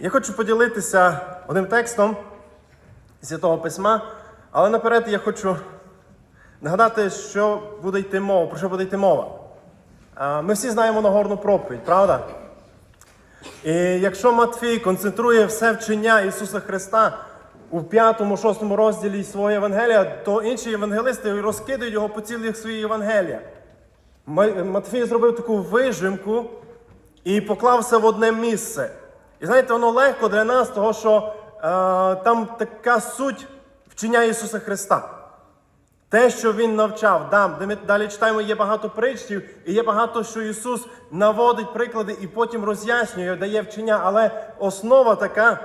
Я хочу поділитися одним текстом Святого Письма, але наперед я хочу нагадати, що буде йти мова, про що буде йти мова. Ми всі знаємо Нагорну проповідь, правда? І якщо Матфій концентрує все вчення Ісуса Христа у п'ятому, шостому розділі свого Євангелія, то інші євангелисти розкидають його по цілих своїх Євангеліях. Матфій зробив таку вижимку і поклав все в одне місце. І знаєте, воно легко для нас, того що е, там така суть вчення Ісуса Христа. Те, що Він навчав, де ми далі читаємо, є багато притчів, і є багато, що Ісус наводить приклади і потім роз'яснює, дає вчення, але основа така,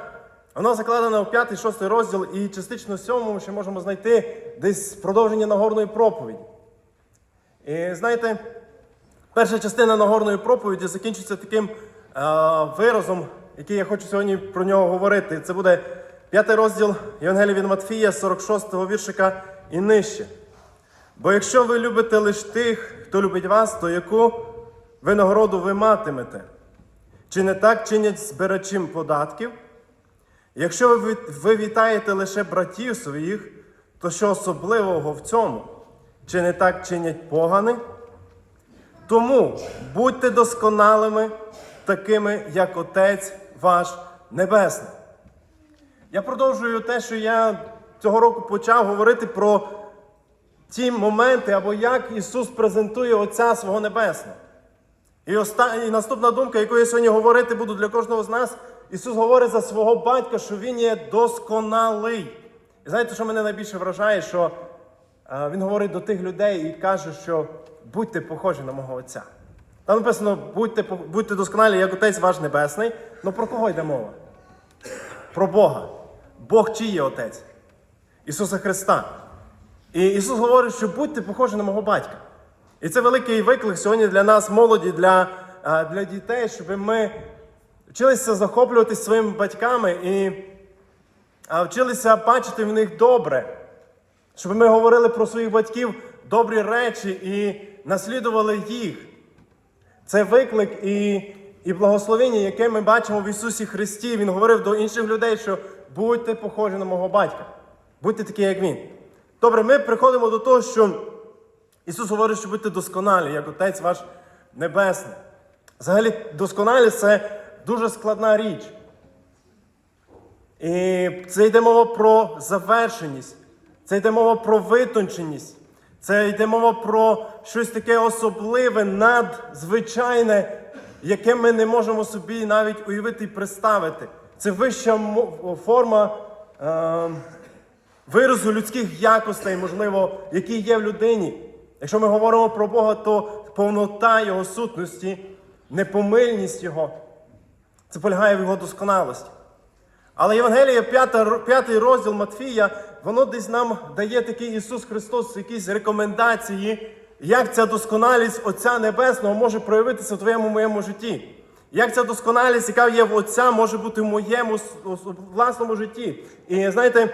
вона закладена в 5-6 розділ, і частично в 7 ще можемо знайти десь продовження Нагорної проповіді. І знаєте, перша частина Нагорної проповіді закінчиться таким е, виразом, який я хочу сьогодні про нього говорити. Це буде п'ятий розділ Євангелія від Матфія, 46-го віршика і нижче. Бо якщо ви любите лише тих, хто любить вас, то яку винагороду ви матимете? Чи не так чинять збирачим податків? Якщо ви вітаєте лише братів своїх, то що особливого в цьому? Чи не так чинять погани? Тому будьте досконалими, такими, як Отець ваш Небесний. Я продовжую те, що я цього року почав говорити про ті моменти, або як Ісус презентує Отця свого Небесного. І, оста... і наступна думка, яку я сьогодні говорити буду для кожного з нас, Ісус говорить за свого батька, що Він є досконалий. І знаєте, що мене найбільше вражає, що е, Він говорить до тих людей і каже, що будьте похожі на мого Отця. Там написано, будьте, будьте досконалі, як Отець ваш Небесний. Ну про кого йде мова? Про Бога. Бог чий є Отець? Ісуса Христа. І Ісус говорить, що будьте похожі на мого батька. І це великий виклик сьогодні для нас, молоді, для, для дітей, щоб ми вчилися захоплюватись своїми батьками і вчилися бачити в них добре. Щоб ми говорили про своїх батьків добрі речі і наслідували їх. Це виклик і, і благословення, яке ми бачимо в Ісусі Христі. Він говорив до інших людей, що будьте похожі на мого батька, будьте такі, як Він. Добре, ми приходимо до того, що Ісус говорить, що будьте досконалі, як Отець ваш Небесний. Взагалі, досконалість це дуже складна річ. І це йде мова про завершеність, це йде мова про витонченість, це йде мова про щось таке особливе, надзвичайне, яке ми не можемо собі навіть уявити і представити. Це вища форма е, виразу людських якостей, можливо, які є в людині. Якщо ми говоримо про Бога, то повнота Його сутності, непомильність Його, це полягає в Його досконалості. Але Євангелія, п'ята- п'ятий розділ Матфія, воно десь нам дає такий Ісус Христос, якісь рекомендації, як ця досконалість Отця Небесного може проявитися в твоєму моєму житті. Як ця досконалість, яка є в Отця, може бути в моєму власному житті. І знаєте,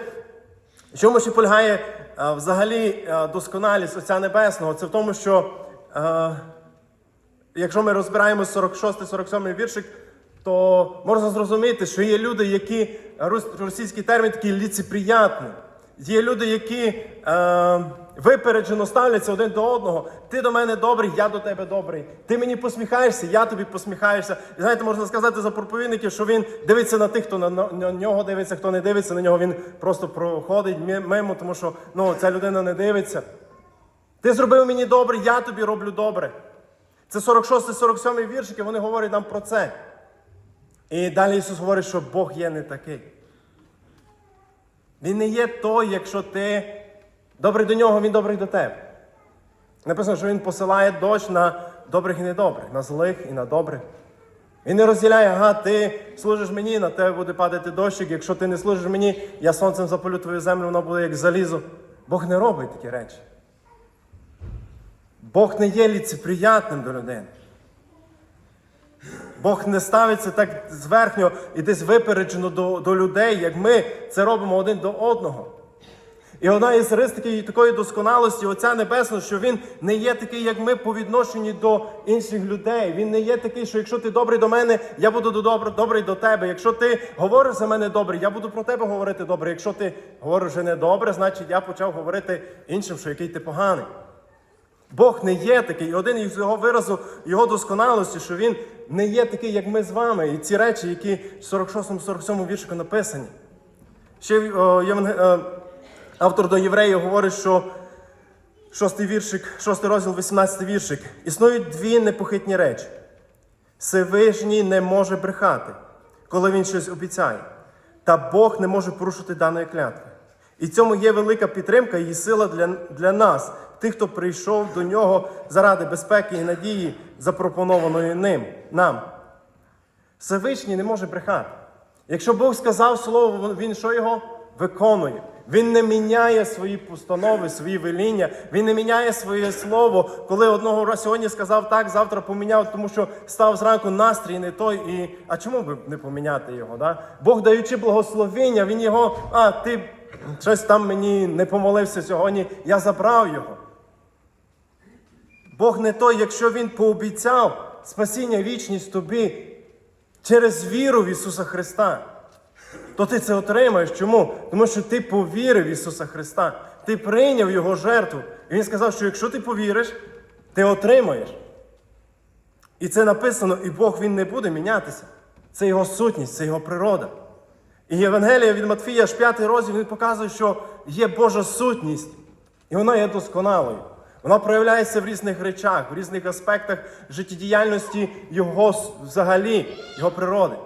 в чому ще полягає е, взагалі е, досконалість Отця Небесного? Це в тому, що е, якщо ми розбираємо 46-47 віршик, то можна зрозуміти, що є люди, які російський термін такий ліцеприятний. Є люди, які е, випереджено ставляться один до одного. Ти до мене добрий, я до тебе добрий. Ти мені посміхаєшся, я тобі посміхаєшся. І знаєте, можна сказати за проповідників, що він дивиться на тих, хто на, на- на нього дивиться, хто не дивиться на нього, він просто проходить мимо, тому що ну, ця людина не дивиться. Ти зробив мені добре, я тобі роблю добре. Це 46-47 віршики, вони говорять нам про це. І далі Ісус говорить, що Бог є не такий. Він не є той, якщо ти добрий до нього, він добрий до тебе. Написано, що Він посилає дощ на добрих і недобрих, на злих і на добрих. Він не розділяє, ага, ти служиш мені, на тебе буде падати дощик. Якщо ти не служиш мені, я сонцем запалю твою землю, воно буде як залізо. Бог не робить такі речі. Бог не є ліцеприятним до людини. Бог не ставиться так зверхньо і десь випереджено до, до людей, як ми це робимо один до одного. І одна із рис такої, досконалості, Отця Небесного, що Він не є такий, як ми по відношенню до інших людей. Він не є такий, що якщо ти добрий до мене, я буду до добр, добрий до тебе. Якщо ти говориш за мене добре, я буду про тебе говорити добре. Якщо ти говориш не добре, значить я почав говорити іншим, що який ти поганий. Бог не є такий. І один із його виразу, його досконалості, що він не є такий, як ми з вами. І ці речі, які в 46-47 віршику написані. Ще о, Єванге- е, автор до євреїв говорить, що шостий віршик, шостий розділ, 18 віршик. Існують дві непохитні речі. Всевишній не може брехати, коли він щось обіцяє. Та Бог не може порушити даної клятви. І цьому є велика підтримка і сила для, для нас, тих, хто прийшов до нього заради безпеки і надії, запропонованої ним, нам. Всевишній не може брехати. Якщо Бог сказав слово, він що його виконує. Він не міняє свої постанови, свої веління, він не міняє своє слово, коли одного разу сьогодні сказав так, завтра поміняв, тому що став зранку настрій не той. І а чому би не поміняти його? Да? Бог даючи благословення, він його, а ти щось там мені не помолився сьогодні, я забрав його. Бог не той, якщо Він пообіцяв спасіння вічність тобі через віру в Ісуса Христа, то ти це отримаєш. Чому? Тому що ти повірив в Ісуса Христа, ти прийняв Його жертву. І Він сказав, що якщо ти повіриш, ти отримаєш. І це написано, і Бог Він не буде мінятися. Це Його сутність, це Його природа. І Євангелія від Матфія, аж п'ятий розділ, він показує, що є Божа сутність, і вона є досконалою. Вона проявляється в різних речах, в різних аспектах життєдіяльності Його взагалі, Його природи.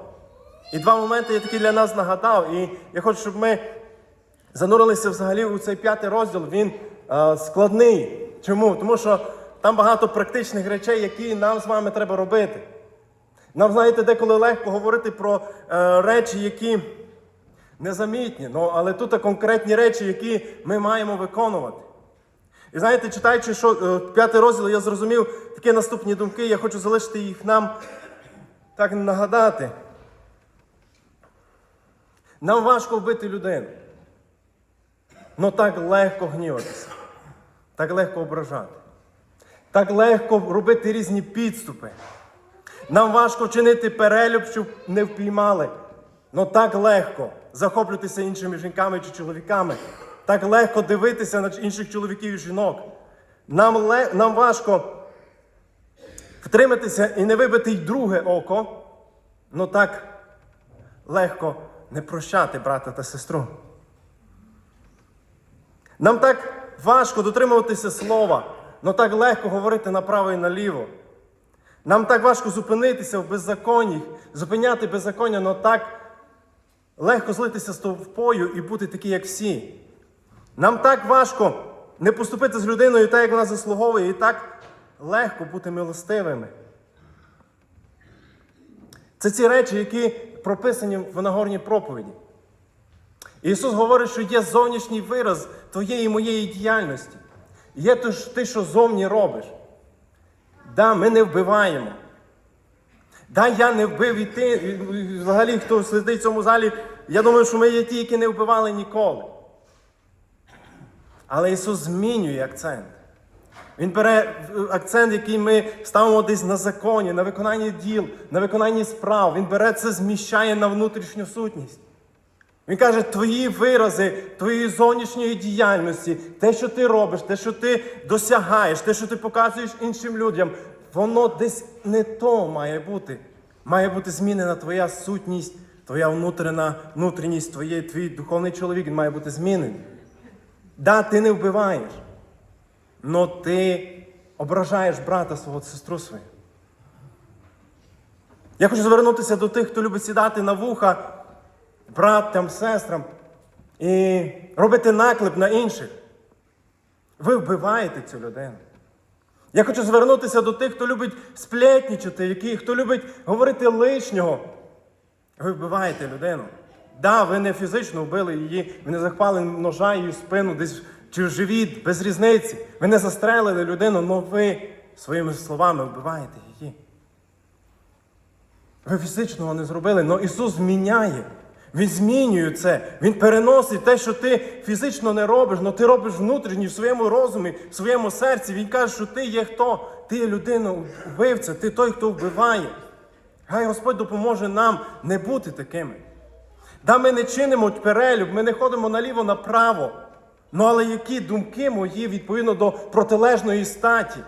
І два моменти я таки для нас нагадав. І я хочу, щоб ми занурилися взагалі у цей п'ятий розділ. Він е, складний. Чому? Тому що там багато практичних речей, які нам з вами треба робити. Нам, знаєте, деколи легко говорити про е, речі, які незамітні, ну, але тут конкретні речі, які ми маємо виконувати. І знаєте, читаючи що, е, п'ятий розділ, я зрозумів такі наступні думки, я хочу залишити їх нам так нагадати. Нам важко вбити людину. Ну так легко гніватися, так легко ображати, так легко робити різні підступи. Нам важко вчинити перелюб, щоб не впіймали. Ну так легко захоплюватися іншими жінками чи чоловіками. Так легко дивитися на інших чоловіків і жінок. Нам, ле... Нам важко втриматися і не вибити й друге око. Ну так легко не прощати брата та сестру. Нам так важко дотримуватися слова, але так легко говорити направо і наліво. Нам так важко зупинитися в беззаконні, зупиняти беззаконня, але так легко злитися з товпою і бути такі, як всі. Нам так важко не поступити з людиною так, як вона заслуговує, і так легко бути милостивими. Це ці речі, які прописані в Нагорній проповіді. Ісус говорить, що є зовнішній вираз твоєї і моєї діяльності. Є те, що зовні робиш. Да, ми не вбиваємо. Да, я не вбив і ти. Взагалі, хто сидить в цьому залі, я думаю, що ми є ті, які не вбивали ніколи. Але Ісус змінює акцент. Він бере акцент, який ми ставимо десь на законі, на виконанні діл, на виконанні справ. Він бере це, зміщає на внутрішню сутність. Він каже, твої вирази, твоєї зовнішньої діяльності, те, що ти робиш, те, що ти досягаєш, те, що ти показуєш іншим людям, воно десь не то має бути. Має бути змінена твоя сутність, твоя внутрішня внутрішність, твій духовний чоловік він має бути змінений. Да, ти не вбиваєш, але ти ображаєш брата свого, сестру свою. Я хочу звернутися до тих, хто любить сідати на вуха братям, сестрам і робити наклеп на інших. Ви вбиваєте цю людину. Я хочу звернутися до тих, хто любить сплетнічати, які, хто любить говорити лишнього. Ви вбиваєте людину. Да, ви не фізично вбили її, ви не захпали ножа її спину, десь чи в живіт, без різниці. Ви не застрелили людину, але ви своїми словами вбиваєте її. Ви фізичного не зробили, але Ісус міняє. Він змінює це. Він переносить те, що ти фізично не робиш, але ти робиш внутрішньо в своєму розумі, в своєму серці. Він каже, що ти є хто? Ти є людина вбивця, ти той, хто вбиває. Хай Господь допоможе нам не бути такими. Да, ми не чинимо перелюб, ми не ходимо наліво направо. Ну але які думки мої відповідно до протилежної статі?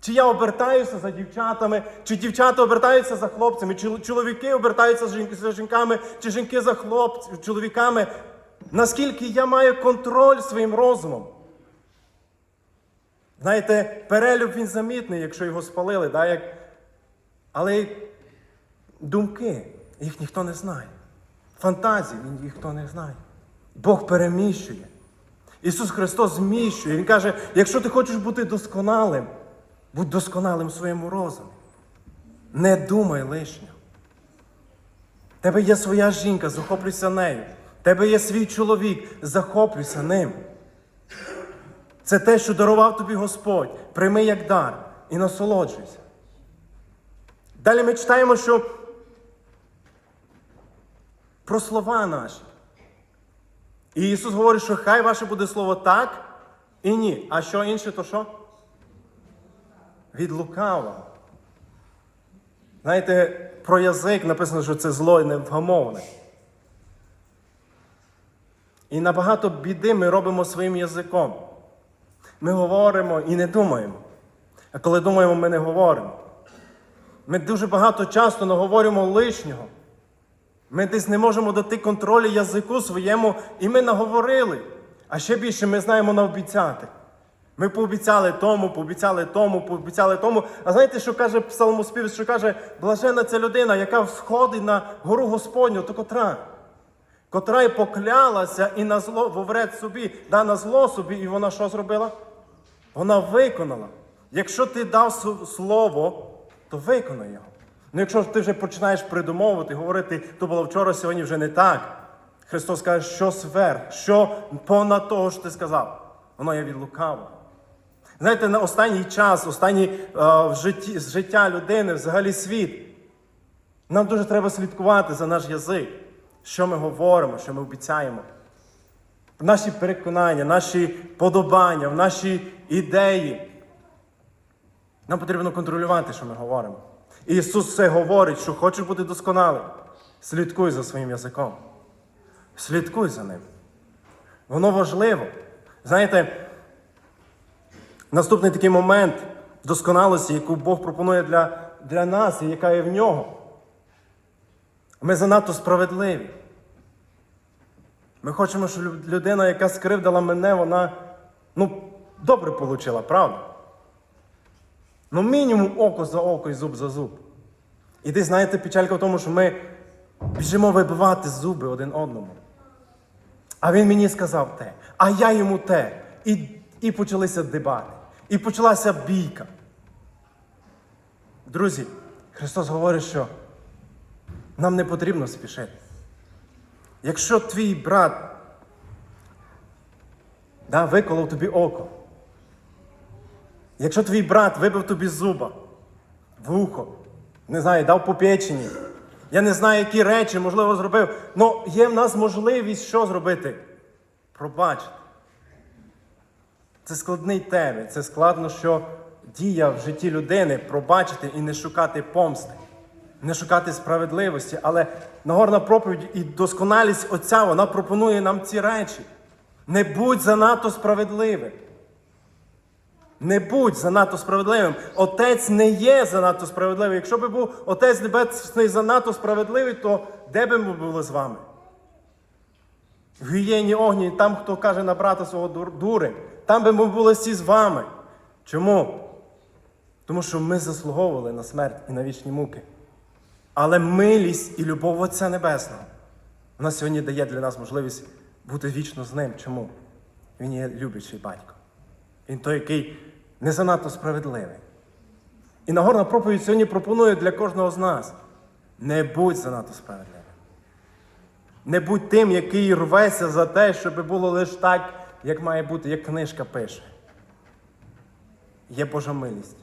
Чи я обертаюся за дівчатами, чи дівчата обертаються за хлопцями, чи чоловіки обертаються за жінками, чи жінки за хлопцями, чоловіками? Наскільки я маю контроль своїм розумом? Знаєте, перелюб він замітний, якщо його спалили, да, як... але думки, їх ніхто не знає. Фантазії він ніхто не знає. Бог переміщує. Ісус Христос зміщує. Він каже: якщо ти хочеш бути досконалим, будь досконалим в своєму розумі. Не думай лишнього. Тебе є своя жінка, захоплюйся нею. Тебе є свій чоловік, захоплюйся ним. Це те, що дарував тобі Господь. Прийми як дар і насолоджуйся. Далі ми читаємо, що про слова наші. І Ісус говорить, що хай ваше буде слово так і ні. А що інше, то що? Від лукавого. Знаєте, про язик написано, що це зло і невгамовне. І набагато біди ми робимо своїм язиком. Ми говоримо і не думаємо. А коли думаємо, ми не говоримо. Ми дуже багато часто наговорюємо лишнього. Ми десь не можемо дати контролю язику своєму, і ми наговорили. А ще більше ми знаємо наобіцяти. Ми пообіцяли тому, пообіцяли тому, пообіцяли тому. А знаєте, що каже псалмоспівець, що каже, блажена ця людина, яка сходить на гору Господню, то котра? Котра й поклялася і на зло вовред собі, да на зло собі, і вона що зробила? Вона виконала. Якщо ти дав слово, то виконай його. Ну якщо ти вже починаєш придумовувати, говорити, то було вчора, сьогодні вже не так. Христос каже, що сверх, що понад того, що ти сказав, воно є від лукавого. Знаєте, на останній час, останній е, в житті, життя людини, взагалі світ. Нам дуже треба слідкувати за наш язик, що ми говоримо, що ми обіцяємо. Наші переконання, наші подобання, наші ідеї. Нам потрібно контролювати, що ми говоримо. І Ісус все говорить, що хочеш бути досконалим. Слідкуй за своїм язиком. Слідкуй за ним. Воно важливо. Знаєте, наступний такий момент досконалості, яку Бог пропонує для, для нас і яка є в нього. Ми занадто справедливі. Ми хочемо, щоб людина, яка скривдила мене, вона ну, добре отримала, правда? Ну, мінімум око за око і зуб за зуб. І десь, знаєте, печалька в тому, що ми біжимо вибивати зуби один одному. А він мені сказав те, а я йому те. І, і почалися дебати. І почалася бійка. Друзі, Христос говорить, що нам не потрібно спішити. Якщо твій брат да, виколов тобі око, якщо твій брат вибив тобі зуба, вухо, не знаю, дав по печені, я не знаю, які речі, можливо, зробив. Ну, є в нас можливість що зробити? Пробачити. Це складний термін, це складно, що дія в житті людини пробачити і не шукати помсти, не шукати справедливості. Але Нагорна проповідь і досконалість Отця вона пропонує нам ці речі. Не будь занадто справедливим. Не будь занадто справедливим. Отець не є занадто справедливий. Якщо би був Отець Небесний занадто справедливий, то де би ми були з вами? В гієні огні, там, хто каже на брата свого дур- дурень, там би ми були всі з вами. Чому? Тому що ми заслуговували на смерть і на вічні муки. Але милість і любов Отця Небесного вона сьогодні дає для нас можливість бути вічно з ним. Чому? Він є люблячий батько. Він той, який не занадто справедливий. І Нагорна проповідь сьогодні пропонує для кожного з нас: не будь занадто справедливим. Не будь тим, який рветься за те, щоб було лише так, як має бути, як книжка пише. Є Божа милість.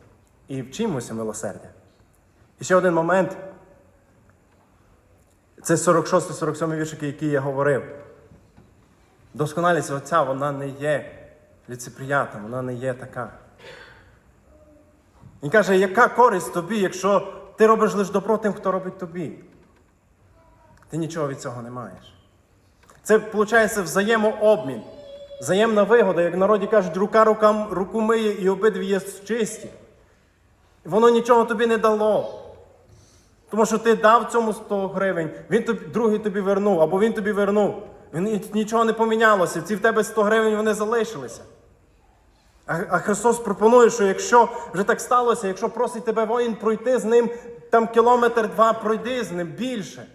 І вчимося милосердя. І ще один момент. Це 46-47 віршики, які я говорив. Досконалість Отця, вона не є ліцеприятна, вона не є така. Він каже, яка користь тобі, якщо ти робиш лише добро тим, хто робить тобі? Ти нічого від цього не маєш. Це виходить взаємообмін, взаємна вигода, як в народі кажуть, рука рукам, руку миє і обидві є чисті. Воно нічого тобі не дало. Тому що ти дав цьому 100 гривень, він тобі, другий тобі вернув, або він тобі вернув. Він, нічого не помінялося. Ці в тебе 100 гривень вони залишилися. А, Христос пропонує, що якщо вже так сталося, якщо просить тебе воїн пройти з ним там кілометр два, пройди з ним більше.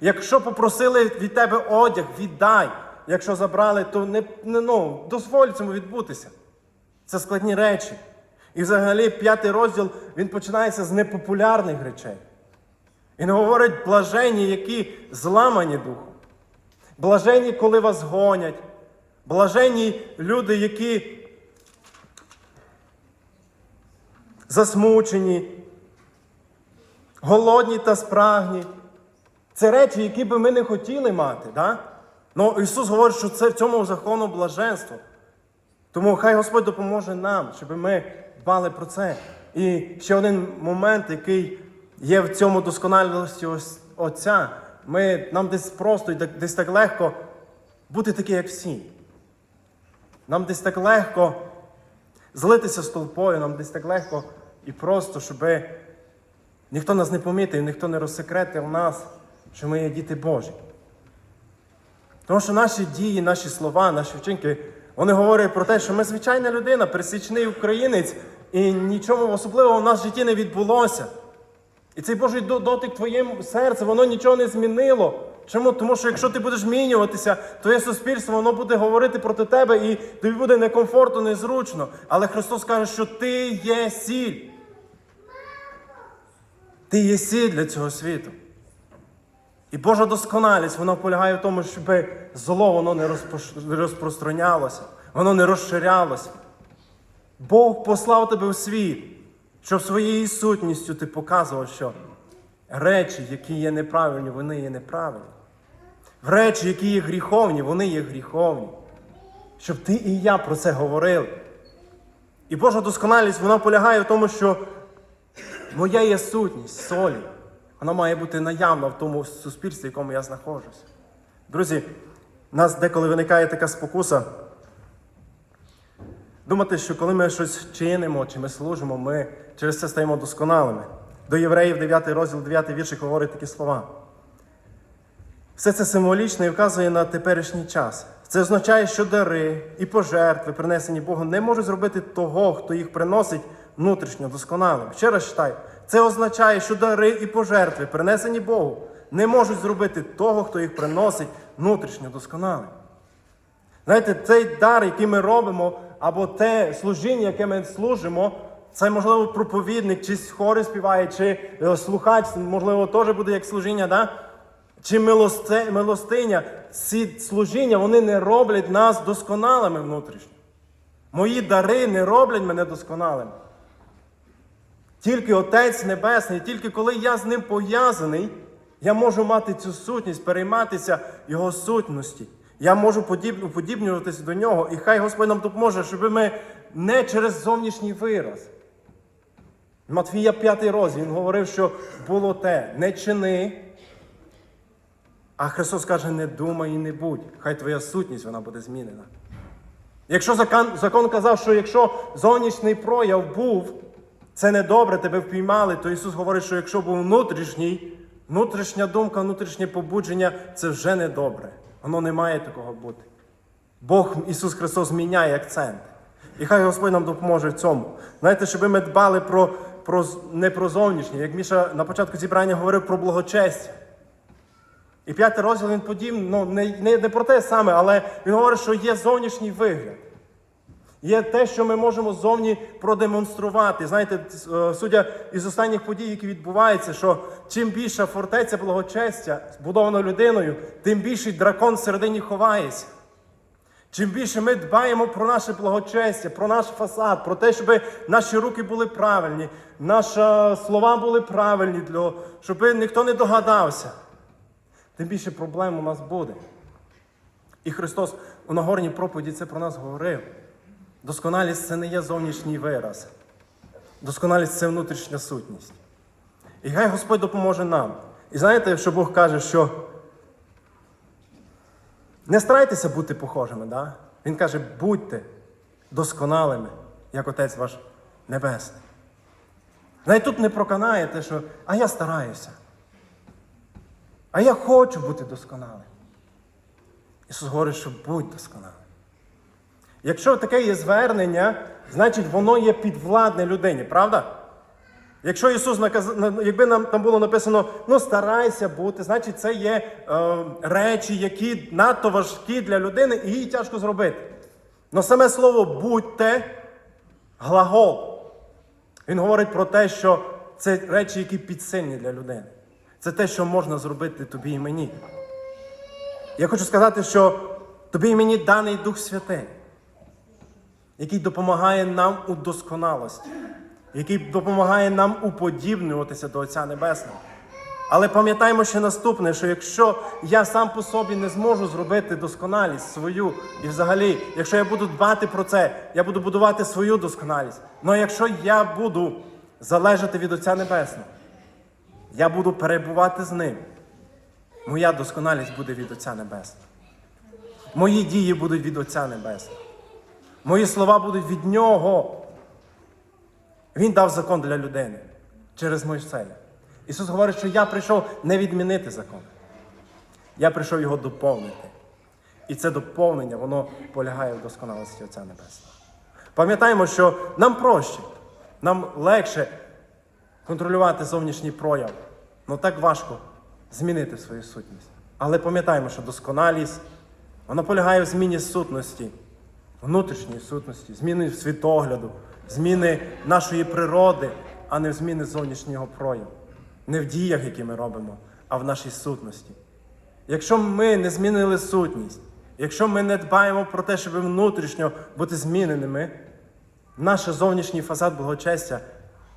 Якщо попросили від тебе одяг, віддай. Якщо забрали, то не, не ну, дозволь цьому відбутися. Це складні речі. І взагалі п'ятий розділ він починається з непопулярних речей. Він говорить блаженні, які зламані духом. Блаженні, коли вас гонять. Блаженні люди, які засмучені, голодні та спрагні. Це речі, які би ми не хотіли мати. Да? Ну, Ісус говорить, що це в цьому закону блаженство. Тому хай Господь допоможе нам, щоб ми дбали про це. І ще один момент, який є в цьому досконалості Отця. Ми, нам десь просто і десь так легко бути такі, як всі. Нам десь так легко злитися з толпою, нам десь так легко і просто, щоб ніхто нас не помітив, ніхто не розсекретив нас, що ми є діти Божі. Тому що наші дії, наші слова, наші вчинки, вони говорять про те, що ми звичайна людина, пересічний українець, і нічого особливого в нас в житті не відбулося. І цей Божий дотик твоєму серці, воно нічого не змінило. Чому? Тому що якщо ти будеш змінюватися, твоє суспільство воно буде говорити проти тебе і тобі буде некомфортно, незручно. Але Христос каже, що ти є сіль. Ти є сіль для цього світу. І Божа досконалість, вона полягає в тому, щоб зло воно не розпространялося, воно не розширялося. Бог послав тебе в світ, щоб своєю сутністю ти показував, що речі, які є неправильні, вони є неправильні. Речі, які є гріховні, вони є гріховні. Щоб ти і я про це говорили. І Божа досконалість, вона полягає в тому, що моя є сутність солі. Вона має бути наявна в тому суспільстві, в якому я знаходжуся. Друзі, в нас деколи виникає така спокуса. Думати, що коли ми щось чинимо чи ми служимо, ми через це стаємо досконалими. До євреїв 9 розділ, 9 віршик говорить такі слова. Все це символічно і вказує на теперішній час. Це означає, що дари і пожертви, принесені Богу, не можуть зробити того, хто їх приносить внутрішньо досконалим. Ще раз читаю. Це означає, що дари і пожертви, принесені Богу, не можуть зробити того, хто їх приносить внутрішньо досконалим. Знаєте, цей дар, який ми робимо, або те служіння, яке ми служимо, це, можливо, проповідник, чи хори співає, чи е, слухач, можливо, теж буде як служіння, да? чи милосте- милостиня. Ці служіння вони не роблять нас досконалими внутрішньо. Мої дари не роблять мене досконалим. Тільки Отець Небесний, тільки коли я з ним пов'язаний, я можу мати цю сутність, перейматися Його сутності. Я можу уподібнюватися до нього, і хай Господь нам допоможе, щоб ми не через зовнішній вираз. Матфія 5 розділ, він говорив, що було те, не чини. А Христос каже, не думай і не будь. Хай твоя сутність вона буде змінена. Якщо закон, закон казав, що якщо зовнішній прояв був, це недобре, тебе впіймали, то Ісус говорить, що якщо був внутрішній, внутрішня думка, внутрішнє побудження, це вже недобре. Воно не має такого бути. Бог Ісус Христос міняє акцент. І хай Господь нам допоможе в цьому. Знаєте, щоб ми дбали про, про, не про зовнішнє, як Міша на початку зібрання говорив про благочестя. І п'ятий розділ він подібний, ну не, не, не про те саме, але він говорить, що є зовнішній вигляд. Є те, що ми можемо зовні продемонструвати. Знаєте, е, судя із останніх подій, які відбуваються, що чим більша фортеця благочестя збудована людиною, тим більший дракон всередині ховається. Чим більше ми дбаємо про наше благочестя, про наш фасад, про те, щоб наші руки були правильні, наші слова були правильні, щоб ніхто не догадався. Тим більше проблем у нас буде. І Христос у Нагорній проповіді це про нас говорив. Досконалість це не є зовнішній вираз. Досконалість це внутрішня сутність. І хай Господь допоможе нам. І знаєте, що Бог каже, що не старайтеся бути похожими, да? Він каже, будьте досконалими, як Отець ваш Небесний. Навіть тут не проканає те, що а я стараюся. А я хочу бути досконалим. Ісус говорить, що будь досконалим. Якщо таке є звернення, значить воно є підвладне людині, правда? Якщо Ісус наказ... якби нам там було написано, ну старайся бути, значить це є е, речі, які надто важкі для людини, і її тяжко зробити. Но саме слово будьте глагол. Він говорить про те, що це речі, які підсильні для людини. Це те, що можна зробити тобі і мені. Я хочу сказати, що тобі і мені даний Дух Святий, який допомагає нам у досконалості, який допомагає нам уподібнюватися до Отця Небесного. Але пам'ятаємо ще наступне, що якщо я сам по собі не зможу зробити досконалість свою, і взагалі, якщо я буду дбати про це, я буду будувати свою досконалість. Але якщо я буду залежати від Отця Небесного, я буду перебувати з ним, моя досконалість буде від Отця Небесного. Мої дії будуть від Отця Небесного. Мої слова будуть від Нього. Він дав закон для людини через Мойсея. Ісус говорить, що я прийшов не відмінити закон. Я прийшов його доповнити. І це доповнення, воно полягає в досконалості Отця Небесного. Пам'ятаємо, що нам проще, нам легше контролювати зовнішній прояв. Ну так важко змінити свою сутність. Але пам'ятаємо, що досконалість, вона полягає в зміні сутності, внутрішньої сутності, зміни світогляду, зміни нашої природи, а не в зміни зовнішнього прояву. Не в діях, які ми робимо, а в нашій сутності. Якщо ми не змінили сутність, якщо ми не дбаємо про те, щоб внутрішньо бути зміненими, наш зовнішній фасад благочестя,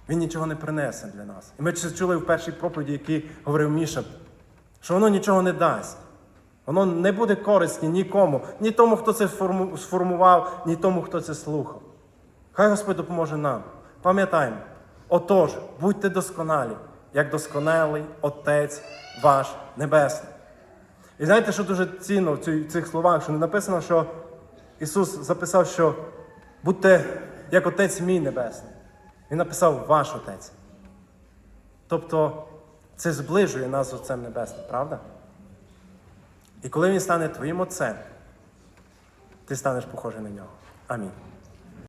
він нічого не принесе для нас. І ми чули в першій проповіді, який говорив Міша, що воно нічого не дасть. Воно не буде корисні нікому, ні тому, хто це сформував, ні тому, хто це слухав. Хай Господь допоможе нам. Пам'ятаємо, отож, будьте досконалі, як досконалий Отець ваш Небесний. І знаєте, що дуже цінно в цих словах, що не написано, що Ісус записав, що будьте як Отець мій Небесний. Він написав ваш Отець. Тобто це зближує нас з Отцем Небесним, правда? І коли він стане твоїм отцем, ти станеш похожий на нього. Амінь.